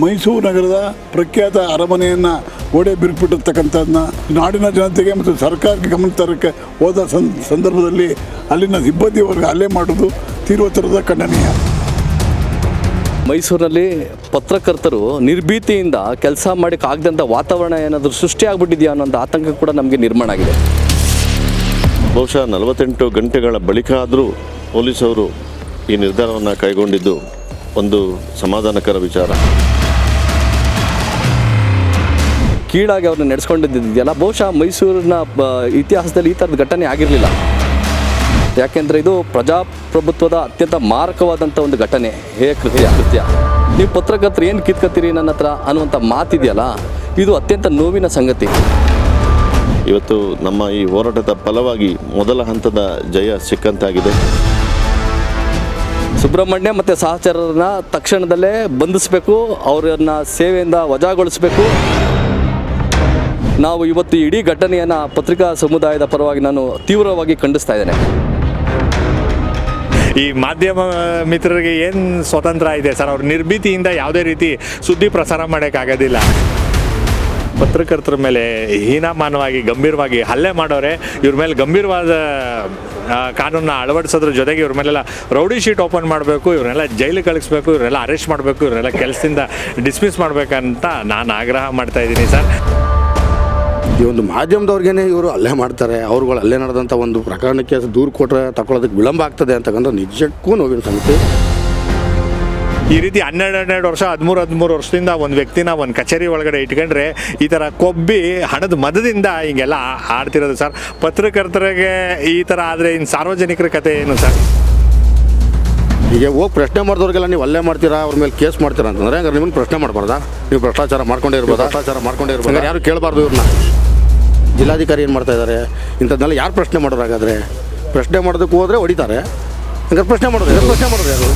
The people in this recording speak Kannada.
ಮೈಸೂರು ನಗರದ ಪ್ರಖ್ಯಾತ ಅರಮನೆಯನ್ನು ಗೋಡೆ ಬಿರುಪಿಟ್ಟಿರ್ತಕ್ಕಂಥದ್ದನ್ನ ನಾಡಿನ ಜನತೆಗೆ ಮತ್ತು ಸರ್ಕಾರಕ್ಕೆ ಗಮನ ತರಕ್ಕೆ ಹೋದ ಸಂ- ಸಂದರ್ಭದಲ್ಲಿ ಅಲ್ಲಿನ ಸಿಬ್ಬಂದಿ ವರ್ಗ ಅಲ್ಲೇ ಮಾಡೋದು ತೀವ್ರತರದ ಖಂಡನೀಯ. ಮೈಸೂರಿನಲ್ಲಿ ಪತ್ರಕರ್ತರು ನಿರ್ಭೀತಿಯಿಂದ ಕೆಲಸ ಮಾಡಕ್ಕೆ ಆಗದಂಥ ವಾತಾವರಣ ಏನಾದರೂ ಸೃಷ್ಟಿ ಆಗ್ಬಿಟ್ಟಿದೆಯಾ ಅನ್ನೋ ಒಂದು ಆತಂಕ ಕೂಡ ನಮಗೆ ನಿರ್ಮಾಣ ಆಗಿದೆ. ಬಹುಶಃ ನಲವತ್ತೆಂಟು ಗಂಟೆಗಳ ಬಳಿಕ ಆದರೂ ಪೊಲೀಸವರು ಈ ನಿರ್ಧಾರವನ್ನು ಕೈಗೊಂಡಿದ್ದು ಒಂದು ಸಮಾಧಾನಕರ ವಿಚಾರ. ಕೀಳಾಗಿ ಅವ್ರನ್ನ ನಡೆಸ್ಕೊಂಡಿದ್ದಿದೆಯಲ್ಲ, ಬಹುಶಃ ಮೈಸೂರಿನ ಇತಿಹಾಸದಲ್ಲಿ ಈ ಥರದ ಘಟನೆ ಆಗಿರಲಿಲ್ಲ. ಯಾಕೆಂದರೆ ಇದು ಪ್ರಜಾಪ್ರಭುತ್ವದ ಅತ್ಯಂತ ಮಾರಕವಾದಂಥ ಒಂದು ಘಟನೆ. ಹೇ ಕೃತ್ಯ ಕೃತ್ಯ. ನೀವು ಪತ್ರಕರ್ತರು ಏನು ಕಿತ್ಕತ್ತೀರಿ ನನ್ನ ಹತ್ರ ಅನ್ನುವಂಥ ಮಾತಿದೆಯಲ್ಲ, ಇದು ಅತ್ಯಂತ ನೋವಿನ ಸಂಗತಿ. ಇವತ್ತು ನಮ್ಮ ಈ ಹೋರಾಟದ ಫಲವಾಗಿ ಮೊದಲ ಹಂತದ ಜಯ ಸಿಕ್ಕಂತಾಗಿದೆ. ಸುಬ್ರಹ್ಮಣ್ಯ ಮತ್ತು ಸಹಚರರನ್ನ ತಕ್ಷಣದಲ್ಲೇ ಬಂಧಿಸಬೇಕು, ಅವರನ್ನ ಸೇವೆಯಿಂದ ವಜಾಗೊಳಿಸಬೇಕು. ನಾವು ಇವತ್ತು ಇಡೀ ಘಟನೆಯನ್ನು ಪತ್ರಿಕಾ ಸಮುದಾಯದ ಪರವಾಗಿ ನಾನು ತೀವ್ರವಾಗಿ ಖಂಡಿಸ್ತಾ ಇದ್ದೇನೆ. ಈ ಮಾಧ್ಯಮ ಮಿತ್ರರಿಗೆ ಏನು ಸ್ವತಂತ್ರ ಇದೆ ಸರ್? ಅವ್ರ ನಿರ್ಭೀತಿಯಿಂದ ಯಾವುದೇ ರೀತಿ ಸುದ್ದಿ ಪ್ರಸಾರ ಮಾಡೋಕ್ಕಾಗೋದಿಲ್ಲ ಪತ್ರಕರ್ತರ ಮೇಲೆ ಹೀನಾಮಾನವಾಗಿ, ಗಂಭೀರವಾಗಿ ಹಲ್ಲೆ ಮಾಡೋರೆ, ಇವ್ರ ಮೇಲೆ ಗಂಭೀರವಾದ ಕಾನೂನನ್ನ ಅಳವಡಿಸೋದ್ರ ಜೊತೆಗೆ ಇವ್ರ ಮೇಲೆಲ್ಲ ರೌಡಿ ಶೀಟ್ ಓಪನ್ ಮಾಡಬೇಕು, ಇವ್ರನ್ನೆಲ್ಲ ಜೈಲಿಗೆ ಕಳಿಸ್ಬೇಕು ಇವರೆಲ್ಲ ಅರೆಸ್ಟ್ ಮಾಡಬೇಕು ಇವರೆಲ್ಲ ಕೆಲಸದಿಂದ ಡಿಸ್ಮಿಸ್ ಮಾಡಬೇಕಂತ ನಾನು ಆಗ್ರಹ ಮಾಡ್ತಾ ಇದ್ದೀನಿ ಸರ್. ಈ ಒಂದು ಮಾಧ್ಯಮದವ್ರಿಗೇನೆ ಇವರು ಅಲ್ಲೇ ಮಾಡ್ತಾರೆ, ಅವ್ರುಗಳು ಅಲ್ಲೇ ನಡೆದಂಥ ಒಂದು ಪ್ರಕರಣಕ್ಕೆ ದೂರು ಕೊಟ್ಟರೆ ತಗೊಳ್ಳೋದಕ್ಕೆ ವಿಳಂಬ ಆಗ್ತದೆ ಅಂತಕ್ಕಂಥ ನಿಜಕ್ಕೂ ನೋವಿನ ಸಂಗತಿ. ಈ ರೀತಿ ಹನ್ನೆರಡು ಹನ್ನೆರಡು ವರ್ಷ ಹದಿಮೂರು ಹದಿಮೂರು ವರ್ಷದಿಂದ ಒಂದು ವ್ಯಕ್ತಿನ ಒಂದು ಕಚೇರಿ ಒಳಗಡೆ ಇಟ್ಕೊಂಡ್ರೆ ಈ ಥರ ಕೊಬ್ಬಿ ಹಣದ ಮದದಿಂದ ಹಿಂಗೆಲ್ಲ ಆಡ್ತಿರೋದು ಸರ್. ಪತ್ರಕರ್ತರಿಗೆ ಈ ಥರ ಆದರೆ ಇನ್ನು ಸಾರ್ವಜನಿಕರ ಕತೆ ಏನು ಸರ್? ಈಗ ಹೋಗಿ ಪ್ರಶ್ನೆ ಮಾಡಿದವ್ರಿಗೆಲ್ಲ ನೀವು ಅಲ್ಲೇ ಮಾಡ್ತೀರಾ ಅವ್ರ ಮೇಲೆ ಕೇಸ್ ಮಾಡ್ತೀರಾ ಅಂತಂದ್ರೆ ಹಂಗಾರೆ ನಿಮ್ಮನ್ನು ಪ್ರಶ್ನೆ ಮಾಡಬಾರ್ದಾ? ನೀವು ಭ್ರಷ್ಟಾಚಾರ ಮಾಡ್ಕೊಂಡೇ ಇರ್ಬೋದು? ಭ್ರಷ್ಟಾಚಾರ ಮಾಡ್ಕೊಂಡೇ ಇರ್ಬೋದು? ಯಾರು ಕೇಳಬಾರ್ದು ಇವ್ರನ್ನ? ಜಿಲ್ಲಾಧಿಕಾರಿ ಏನು ಮಾಡ್ತಾ ಇದ್ದಾರೆ ಇಂಥದ್ದನ್ನೆಲ್ಲ ಯಾರು ಪ್ರಶ್ನೆ ಮಾಡೋರು ಹಾಗಾದ್ರೆ ಪ್ರಶ್ನೆ ಮಾಡೋದಕ್ಕೆ ಹೋದ್ರೆ ಹೊಡಿತಾರೆ. ಹಂಗಾರೆ ಪ್ರಶ್ನೆ ಮಾಡೋದು ಪ್ರಶ್ನೆ ಮಾಡೋದು ಯಾರು?